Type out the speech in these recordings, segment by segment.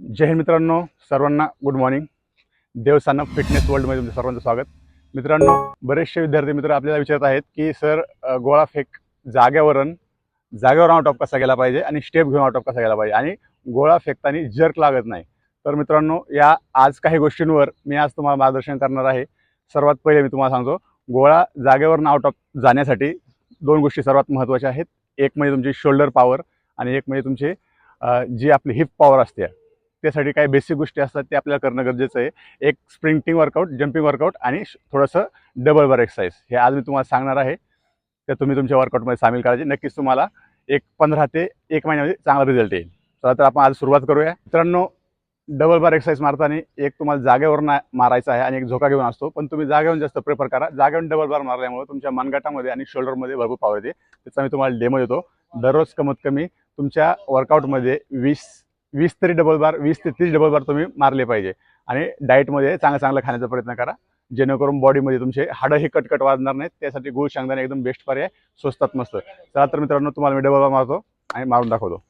जय हिंद मित्रांनो सर्वांना गुड मॉर्निंग देवसाना फिटनेस वर्ल्डमध्ये तुमचं सर्वांचं स्वागत. मित्रांनो बरेचसे विद्यार्थी मित्र आपल्याला विचारत आहेत की सर गोळा फेक जाग्यावरून जागेवर आउट ऑफ कसा गेला पाहिजे आणि स्टेप घेऊन आउट ऑफ कसा गेला पाहिजे? आणि गोळा फेकताना जर्क लागत नाही. तर मित्रांनो या आज काही गोष्टींवर मी आज तुम्हाला मार्गदर्शन करणार आहे. सर्वात पहिले मी तुम्हाला सांगतो गोळा जागेवरून आउट ऑफ जाण्यासाठी दोन गोष्टी सर्वात महत्त्वाच्या आहेत. एक म्हणजे तुमची शोल्डर पॉवर आणि एक म्हणजे तुमची जी आपली हिप पॉवर असते. त्यासाठी काही बेसिक गोष्टी असतात ते आपल्याला करणं गरजेचं आहे. एक स्प्रिंटिंग वर्कआउट जम्पिंग वर्कआउट आणि श- थोडंसं डबल बार एक्सरसाइज हे आज मी तुम्हाला सांगणार आहे. तर तुम्ही तुमच्या वर्कआउटमध्ये सामील करायचे. नक्कीच तुम्हाला एक पंधरा ते एक महिन्यामध्ये चांगला रिझल्ट येईल. चला तर आपण आज सुरुवात करूया. मित्रांनो डबल बार एक्सरसाइज मारताना एक तुम्हाला जागेवर मारायचा आहे आणि एक झोका घेऊन असतो. पण तुम्ही जागेवरून जास्त प्रेफर करा. जागेवरून डबल बार मारल्यामुळे तुमच्या मनगटामध्ये आणि शोल्डरमध्ये भरपूर पावर येते. त्याचा मी तुम्हाला डेमो देतो. दररोज कमीत कमी तुमच्या वर्कआउटमध्ये वीस वीस तरी डबल बार वीस ते तीस डबल बार तुम्ही मारले पाहिजे. आणि डाएटमध्ये चांगलं चांगलं खाण्याचा प्रयत्न करा. जेणेकरून बॉडीमध्ये तुमचे हाडंही कटकट वाजणार नाहीत. त्यासाठी गुळ शेंगदाणे एकदम बेस्ट पर्याय. स्वस्तात मस्त. चला तर मित्रांनो तुम्हाला मी डबल बार मारतो आणि मारून दाखवतो.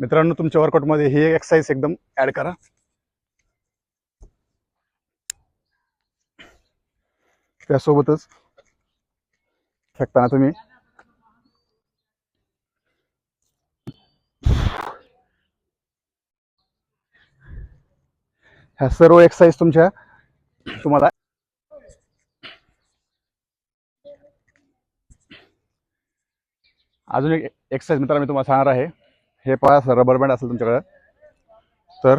मित्रांनो तुमच्या वर्कआउटमध्ये ही एक एक्सरसाइज एकदम ॲड करा. त्यासोबतच फेकताना तुम्ही ह्या सर्व एक्सरसाइज तुमच्या तुम्हाला? अजून एक एक्सरसाइज मित्रांनो मी तुम्हाला सांगणार आहे. हे पहा रबर बँड असेल तुमच्याकडे. तर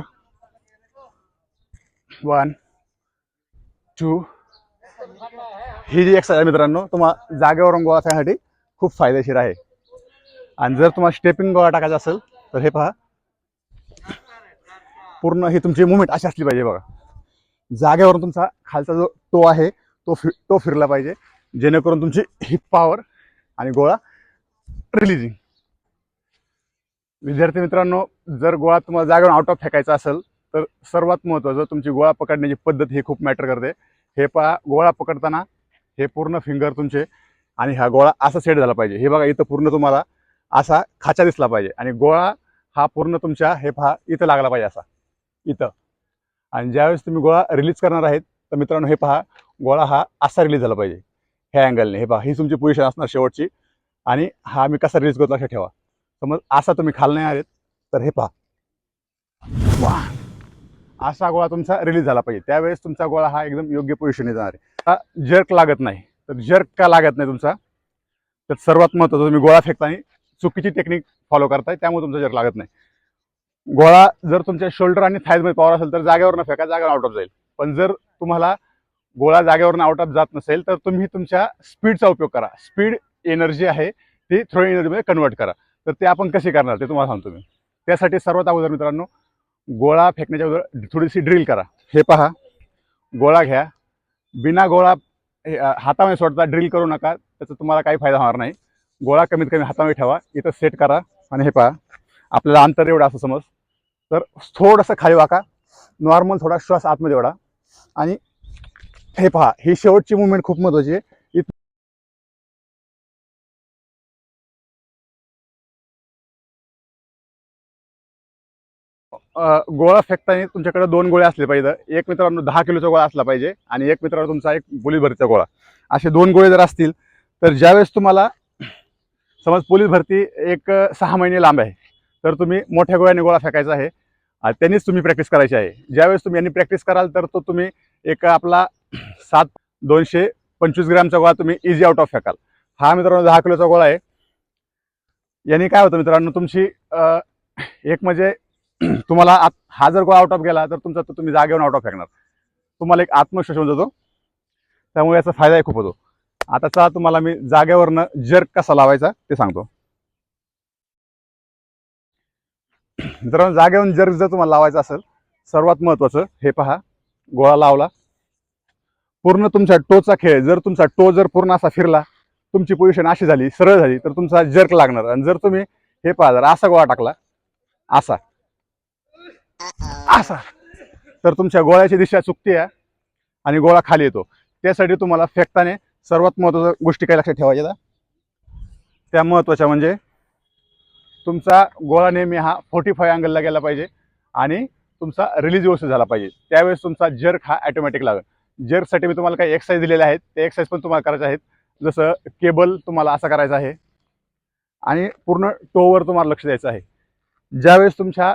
वन टू ही जी एक्सरसाइज आहे मित्रांनो तुम्हाला जागेवरून गोळा खाण्यासाठी खूप फायदेशीर आहे. आणि जर तुम्हाला स्टेपिंग गोळा टाकायचा असेल तर हे पहा पूर्ण ही तुमची मुवमेंट अशी असली पाहिजे बघा. जागेवरून तुमचा खालचा जो टो आहे तो फि तो फिरला पाहिजे. जेणेकरून तुमची हिप पॉवर आणि गोळा रिलिजिंग विद्यार्थी मित्रांनो जर गोळा तुम्हाला जागेवर आउट ऑफ फेकायचा असेल तर सर्वात महत्त्वाचं तुमची गोळा पकडण्याची पद्धत ही खूप मॅटर करते. हे पहा गोळा पकडताना हे पूर्ण फिंगर तुमचे आणि हा गोळा असा सेट झाला पाहिजे. हे बघा इथं पूर्ण तुम्हाला असा खाचा दिसला पाहिजे. आणि गोळा हा पूर्ण तुमच्या हे पहा इथं लागला पाहिजे असा. इथं. आणि ज्यावेळेस तुम्ही गोळा रिलीज करणार आहेत तर मित्रांनो हे पहा गोळा हा असा रिलीज झाला पाहिजे ह्या अँगलने हे पहा ही तुमची पोझिशन असणार शेवटची आणि हा मी कसा रिलीज करतो लक्षात ठेवा. समज असा तुम्ही खाल नाही आहेत तर हे पहा. वा असा गोळा तुमचा रिलीज झाला पाहिजे. त्यावेळेस तुमचा गोळा हा एकदम योग्य पोझिशनने जाणार आहे. हा जर्क लागत नाही. तर जर्क का लागत नाही तुमचा? तर सर्वात महत्त्वाचं तुम्ही गोळा फेकताना चुकीची टेक्निक फॉलो करताय त्यामुळे तुमचा जर्क लागत नाही. गोळा जर तुमच्या शोल्डर आणि थायजमध्ये पॉवर असेल तर जागेवर न फेका जागेवर आउट ऑफ जाईल पण जर तुम्हाला गोळा जागेवरून आउट ऑफ जात नसेल तर तुम्ही तुमच्या स्पीडचा उपयोग करा. स्पीड एनर्जी आहे ती थ्रो एनर्जीमध्ये कन्वर्ट करा. तर ते आपण कसे करणार ते तुम्हाला सांगतो मी. त्यासाठी सर्वात अगोदर मित्रांनो गोळा फेकण्याच्या अगोदर थोडीशी ड्रिल करा. हे पहा. गोळा घ्या. बिना गोळा हे, हातामध्ये सोडता ड्रिल करू नका. त्याचा तुम्हाला काही फायदा होणार नाही. गोळा कमीत कमी हातामध्ये ठेवा. इथं सेट करा. आणि हे पहा. आपल्याला अंतर एवढं असं समज. तर थोडंसं खाली वाका. नॉर्मल थोडा श्वास आतमध्ये ओढा. आणि हे पहा ही शेवटची मुवमेंट खूप महत्वाची आहे. गोळा फेकताना तुमच्याकडे दोन गोळे असले पाहिजे. एक मित्रांनो दहा किलोचा गोळा असला पाहिजे आणि एक मित्रांनो तुमचा एक पोलीस भरतीचा गोळा. असे दोन गोळे जर असतील तर ज्यावेळेस तुम्हाला समज पोलीस भरती एक सहा महिने लांब आहे तर तुम्ही मोठ्या गोळ्याने गोळा फेकायचा आहे. त्यांनीच तुम्ही प्रॅक्टिस करायची आहे. ज्यावेळेस तुम्ही यांनी प्रॅक्टिस कराल तर तो तुम्ही एक आपला सात दोनशे पंचवीस ग्रॅमचा गोळा तुम्ही इझी आउट ऑफ फेकाल. हा मित्रांनो दहा किलोचा गोळा आहे. यांनी काय होतं मित्रांनो तुमची एक म्हणजे तुम्हाला आत- हा जर गोळा आउट ऑफ गेला तर तुमचा तो तुम्ही जागेवर आउट ऑफ फेकणार. तुम्हाला एक आत्मविश्वास होऊन जातो. त्यामुळे याचा फायदाही खूप होतो. आताचा तुम्हाला मी जागेवरनं जर्क कसा लावायचा ते सांगतो. मित्रांनो जागेवरून जर जर तुम्हाला लावायचं असेल सर्वात महत्त्वाचं हे पहा गोळा लावला. पूर्ण तुमच्या टोचा खेळ जर तुमचा टो जर पूर्ण असा फिरला तुमची पोझिशन अशी झाली सरळ झाली तर तुमचा जर्क लागणार. आणि जर तुम्ही हे पहा जर असा गोळा टाकला असा. असा. तर तुमच्या गोळ्याची दिशा चुकते आणि गोळा खाली येतो. त्यासाठी तुम्हाला फेकताने सर्वात महत्त्वाच्या गोष्टी काय लक्षात ठेवायच्या? त्या महत्त्वाच्या म्हणजे तुमचा गोळा नेहमी हा फोर्टी फाय अँगलला गेला पाहिजे आणि तुमचा रिलीज व्यवस्थित झाला पाहिजे. त्यावेळेस तुमचा जर्क हा ॲटोमॅटिक लागेल. जर्कसाठी मी तुम्हाला काही एक्सरसाइज दिलेले आहेत. ते एक्सरसाइज पण तुम्हाला करायचे आहेत. जसं केबल तुम्हाला असं करायचं आहे. आणि पूर्ण टोवर तुम्हाला लक्ष द्यायचं आहे. ज्यावेळेस तुमच्या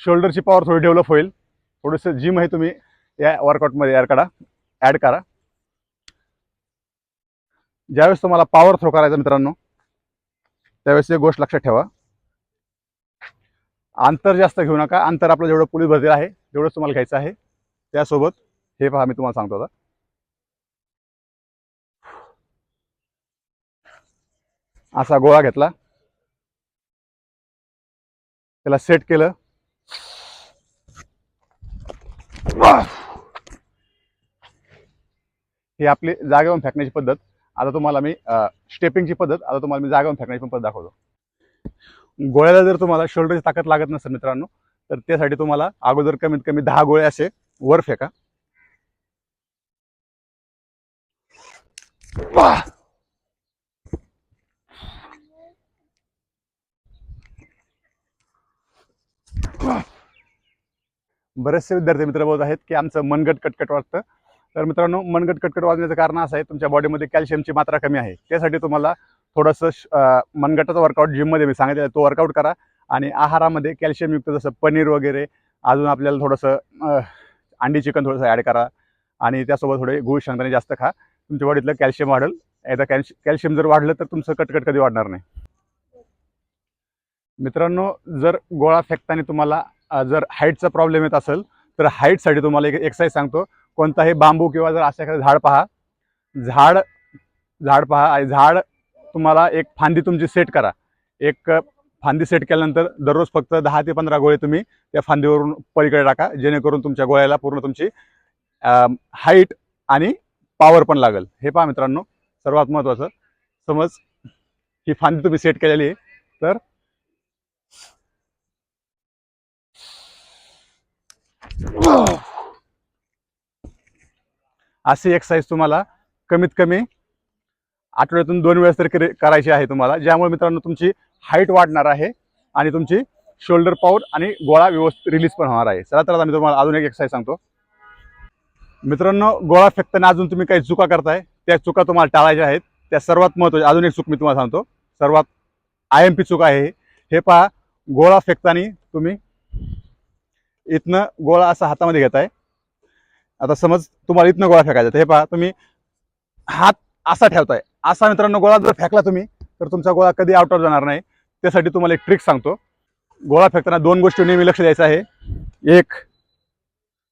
शोल्डरची पॉवर थोडी डेव्हलप होईल थोडंसं जिम आहे तुम्ही या वर्कआउटमध्ये ॲड करा ॲड करा. ज्यावेळेस तुम्हाला पॉवर थ्रो करायचा मित्रांनो त्यावेळेस एक गोष्ट लक्षात ठेवा. अंतर जास्त घेऊ नका. अंतर आपलं जेवढं पोलीस भरतील आहे तेवढंच तुम्हाला घ्यायचं आहे. त्यासोबत हे पहा मी तुम्हाला सांगतो आता. असा गोळा घेतला. त्याला सेट केलं. ही आपली जागेवरून फेकण्याची पद्धत. आता तुम्हाला मी स्टेपिंगची पद्धत आता तुम्हाला मी जागावून फेकण्याची पण पद्धत दाखवतो. गोळ्याला जर तुम्हाला शोल्डरची ताकद लागत नसेल मित्रांनो तर त्यासाठी तुम्हाला अगोदर कमीत कमी दहा गोळे असे वर फेका. बरेचसे विद्यार्थी मित्र बोलत आहेत की आमचं मनगट कटकट वाटतं. तर मित्रांनो मनगट कटकट वाजण्याचं कारण असं आहे तुमच्या बॉडीमध्ये कॅल्शियमची मात्रा कमी आहे. त्यासाठी तुम्हाला थोडंसं श- मनगटाचा वर्कआउट जिममध्ये मी सांगितलं तो वर्कआउट करा. आणि आहारामध्ये कॅल्शियमयुक्त जसं पनीर वगैरे अजून आपल्याला थोडंसं अंडी चिकन थोडंसं ॲड करा. आणि त्यासोबत थोडे गुळ शेंगदाणे जास्त खा. तुमच्या बॉडीतलं कॅल्शियम वाढेल. एकदा कॅल्श कॅल्शियम जर वाढलं तर तुमचं कटकट कधी वाढणार नाही. मित्रांनो जर गोळा फेकताना तुम्हाला जर हाईटचा प्रॉब्लेम येत असेल तर हाईटसाठी तुम्हाला एक एक्सरसाइज सांगतो. कोणताही बांबू किंवा जर अशा एखादं झाड पहा. झाड झाड पहा आणि झाड तुम्हाला एक फांदी तुमची सेट करा. एक फांदी सेट केल्यानंतर दररोज फक्त दहा ते पंधरा गोळे तुम्ही त्या फांदीवरून पलीकडे टाका जेणेकरून तुमच्या गोळ्याला पूर्ण तुमची हाईट आणि पॉवर पण लागेल. हे पहा मित्रांनो सर्वात महत्त्वाचं समज ही फांदी तुम्ही सेट केलेली आहे तर अशी एक्सरसाइज तुम्हाला कमीत कमी आठवड्यातून दोन वेळेस तरी करायची आहे तुम्हाला ज्यामुळे मित्रांनो तुमची हाईट वाढणार आहे आणि तुमची शोल्डर पॉवर आणि गोळा व्यवस्थित रिलीज पण होणार आहे. चला तर आता मी तुम्हाला अजून एक एक्सरसाइज सांगतो. मित्रांनो गोळा फेकताना अजून तुम्ही काही चुका करताय त्या चुका तुम्हाला टाळायच्या आहेत. त्या सर्वात महत्त्वाच्या अजून एक चूक मी तुम्हाला सांगतो. सर्वात आय एम पी चूक आहे हे पहा गोळा फेकताना तुम्ही इथनं गोळा असा हातामध्ये घेताय. आता समज तुम्हाला इथनं गोळा फेकायचा हे पहा तुम्ही हात असा ठेवताय. असा मित्रांनो गोळा जर फेकला तुम्ही तर तुमचा गोळा कधी आउट ऑफ जाणार नाही. त्यासाठी तुम्हाला एक ट्रिक सांगतो. गोळा फेकताना दोन गोष्टी नेहमी लक्ष द्यायचं आहे. एक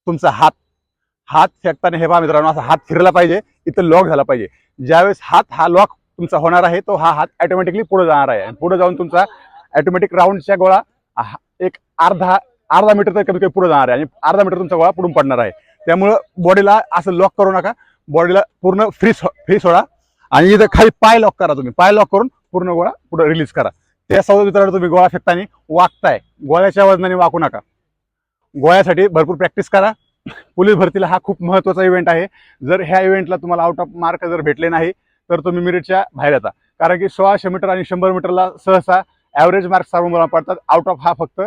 तुमचा हात. हात फेकताना हे पहा मित्रांनो असा हात फिरला पाहिजे इथं लॉक झाला पाहिजे. ज्यावेळेस हात हा लॉक तुमचा होणार आहे तो हा हात ऑटोमॅटिकली पुढे जाणार आहे. आणि पुढे जाऊन तुमचा ऑटोमॅटिक राऊंडच्या गोळा हा एक अर्धा अर्धा मीटर तर कमी कमी पुढे जाणार आहे. आणि अर्धा मीटर तुमचा गोळा पुढून पडणार आहे. त्यामुळं बॉडीला असं लॉक करू नका. बॉडीला पूर्ण फ्री फ्री सोडा. आणि इथं खाली पाय लॉक करा तुम्ही. पाय लॉक करून पूर्ण गोळा पुढे रिलीज करा. त्या सौदा मित्रांनो तुम्ही गोळा फेकताना वाकताय गोळ्याच्या वजनाने वाकू नका. गोळ्यासाठी भरपूर प्रॅक्टिस करा. पोलीस भरतीला हा खूप महत्त्वाचा इव्हेंट आहे. जर ह्या इव्हेंटला तुम्हाला आउट ऑफ मार्क जर भेटले नाही तर तुम्ही मिरिटच्या बाहेर येता. कारण की सोळाशे मीटर आणि शंभर मीटरला सहसा ॲव्हरेज मार्क्स सर्व मुलांना पडतात. आउट ऑफ हा फक्त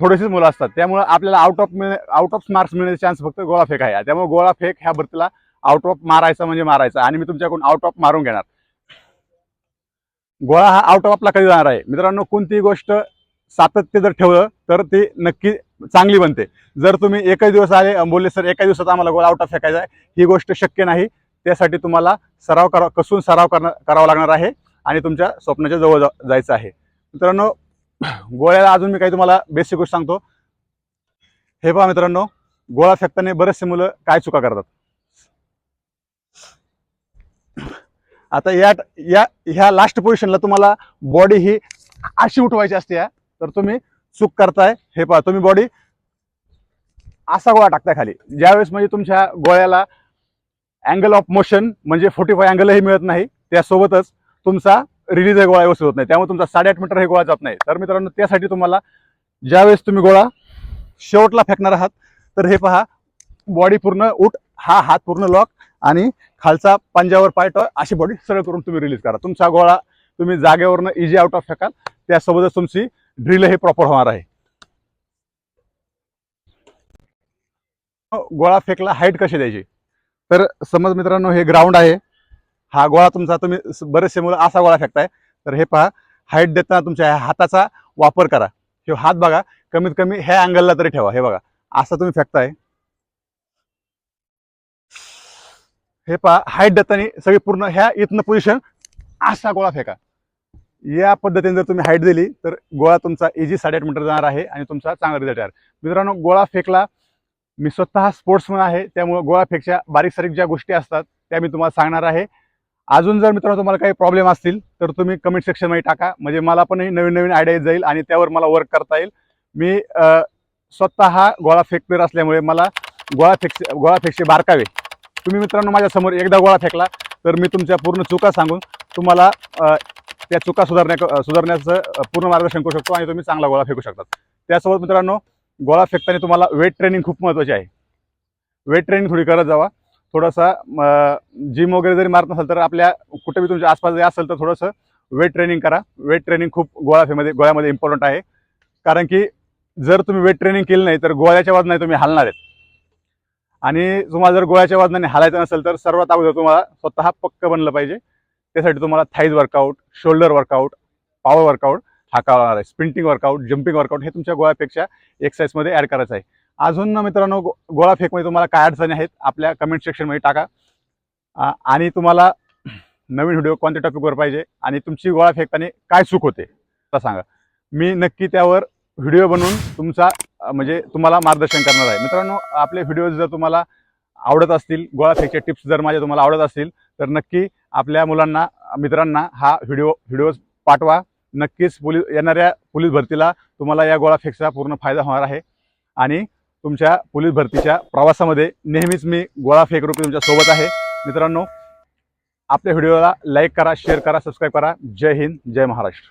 थोडेसेच मुलं असतात. त्यामुळे आपल्याला आउट ऑफ मिळ आउट ऑफ मार्क्स मिळण्याचे चान्स फक्त गोळा फेक आहे. त्यामुळे गोळा फेक ह्या भरतीला आउट ऑफ मारायचा म्हणजे मारायचा. आणि मी तुमच्याकडून आउट ऑफ मारून घेणार. गोळा हा आउट ऑफ आपला कधी जाणार आहे? मित्रांनो कोणतीही गोष्ट सातत्य जर ठेवलं तर ती नक्की चांगली बनते. जर तुम्ही एकच दिवस आले बोलले सर एका दिवसात आम्हाला गोळा आउट ऑफ फेकायचा आहे ही गोष्ट शक्य नाही. त्यासाठी तुम्हाला सराव करा कसून सराव करणं करावा लागणार आहे आणि तुमच्या स्वप्नाच्या जवळ जा- जायचं आहे. मित्रांनो गोळ्याला अजून मी काही तुम्हाला बेसिक गोष्ट सांगतो. हे पहा मित्रांनो गोळा फेकताना बरेचसे मुलं काय चुका करतात? आता या या ह्या लास्ट पोझिशनला तुम्हाला बॉडी ही अशी उठवायची असते या तर तुम्ही चूक करताय. हे पहा तुम्ही बॉडी असा गोळा टाकताय खाली. ज्यावेळेस म्हणजे तुमच्या गोळ्याला अँगल ऑफ मोशन म्हणजे फोर्टी फाय अँगलही मिळत नाही त्यासोबतच तुमचा रिलीज गोळा व्यवस्थित होत नाही. त्यामुळे तुमचा साडेआठ मीटर हे गोळा जात नाही. तर मित्रांनो त्यासाठी तुम्हाला ज्यावेळेस तुम्ही गोळा शेवटला फेकणार आहात तर हे पहा बॉडी पूर्ण उठ हा हात पूर्ण लॉक आणि खालचा पंजावर पाय टॉय अशी बॉडी सरळ करून तुम्ही रिलीज करा. तुमचा गोळा तुम्ही जागेवरनं इझी आउट ऑफ फेकाल. त्यासोबतच तुमची ड्रिल हे प्रॉपर होणार आहे. गोळा फेकला हाईट कशी द्यायची? तर समज मित्रांनो हे ग्राउंड आहे. हा गोळा तुमचा तुम्ही बरेचसे मुलं असा गोळा फेकताय. तर हे पहा हाईट देताना तुमच्या ह्या हाताचा वापर करा. हे हात बघा कमीत कमी ह्या अँगलला तरी ठेवा. हे बघा असं तुम्ही फेकताय. हे पहा हाईट देताना सगळी पूर्ण ह्या इथनं पोझिशन असा गोळा फेका. या पद्धतीने जर तुम्ही हाईट दिली तर गोळा तुमचा इझी साडेआठ मीटर जाणार आहे आणि तुमचा चांगला रिझल्ट आहे मित्रांनो गोळा फेकला. मी स्वतः स्पोर्ट्समन आहे त्यामुळे गोळा फेकच्या बारीक सारीक ज्या गोष्टी असतात त्या मी तुम्हाला सांगणार आहे. अजून जर मित्रांनो तुम्हाला काही प्रॉब्लेम असतील तर तुम्ही कमेंट सेक्शनमध्ये टाका. म्हणजे मला पण नवीन नवीन आयडिया जाईल आणि त्यावर मला वर्क करता येईल. मी स्वतः हा गोळा फेक प्लेअर असल्यामुळे मला गोळा फेक गोळा फेकचे बारकावे. तुम्ही मित्रांनो माझ्यासमोर एकदा गोळा फेकला तर मी तुमच्या पूर्ण चुका सांगून तुम्हाला त्या चुका सुधारण्या सुधारण्याचं पूर्ण मार्गदर्शन करू शकतो आणि तुम्ही चांगला गोळा फेकू शकतात त्यासोबत मित्रांनो गोळा फेकताना तुम्हाला वेट ट्रेनिंग खूप महत्त्वाची आहे. वेट ट्रेनिंग थोडी करत जावा. थोडासा जिम वगैरे जरी मारत नसाल तर आपल्या कुठे बी तुमच्या आसपास जरी असेल तर थोडंसं वेट ट्रेनिंग करा. वेट ट्रेनिंग खूप गोळा गोळ्यामध्ये इम्पॉर्टंट आहे. कारण की जर तुम्ही वेट ट्रेनिंग केलं नाही तर गोळ्याच्या वजनाने तुम्ही हलणार आहेत. आणि तुम्हाला जर गोळ्याच्या वजनाने हालायचं नसेल तर सर्वात अगोदर तुम्हाला स्वतः पक्क बनलं पाहिजे. त्यासाठी तुम्हाला thighs workout shoulder workout power workout हा करावा आहे स्प्रिंटिंग वर्कआउट जम्पिंग वर्कआउट हे तुमच्या गोळ्यापेक्षा एक्सरसाइजमध्ये ॲड करायचं आहे. अजून मित्रांनो गो- गोळा फेकमध्ये तुम्हाला काय अडचणी आहेत आपल्या कमेंट सेक्शनमध्ये टाका. आणि तुम्हाला नवीन व्हिडिओ कोणत्या टॉपिकवर पाहिजे आणि तुमची गोळा फेकताना काय चूक होते तर सांगा. मी नक्की त्यावर व्हिडिओ बनवून तुमचा म्हणजे तुम्हाला मार्गदर्शन करणार आहे. मित्रांनो आपले व्हिडिओ जर तुम्हाला आवडत असतील गोळा फेकचे टिप्स जर माझ्या तुम्हाला आवडत असतील तर नक्की आपल्या मुलांना मित्रांना हा व्हिडिओ व्हिडिओ पाठवा. नक्कीच पोलीस येणाऱ्या पोलीस भरतीला तुम्हाला या गोळा फेकचा पूर्ण फायदा होणार आहे. आणि तुमच्या पोलीस भरतीच्या प्रवासामध्ये नेहमीच मी गोळा फेक रूपी तुमच्यासोबत आहे. मित्रांनो आपल्या व्हिडिओला लाईक करा शेअर करा सबस्क्राईब करा. जय हिंद जय महाराष्ट्र.